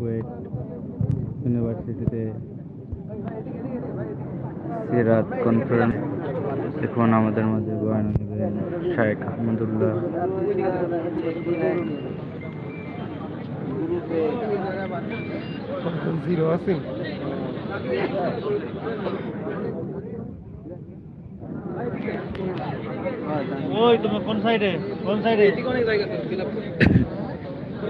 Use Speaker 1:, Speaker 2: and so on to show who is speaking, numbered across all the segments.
Speaker 1: কুয়েট ইউনিভার্সিটিতে সিরাত কনফারেন্স এখন আমাদের মাঝে বয়ান নেবেন শায়েখ আহমদুল্লাহ।
Speaker 2: জিরো আছে।
Speaker 3: ওই তুমি কোন সাইডে কোন সাইডে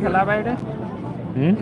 Speaker 2: খেলা বাইরে?
Speaker 1: হুম?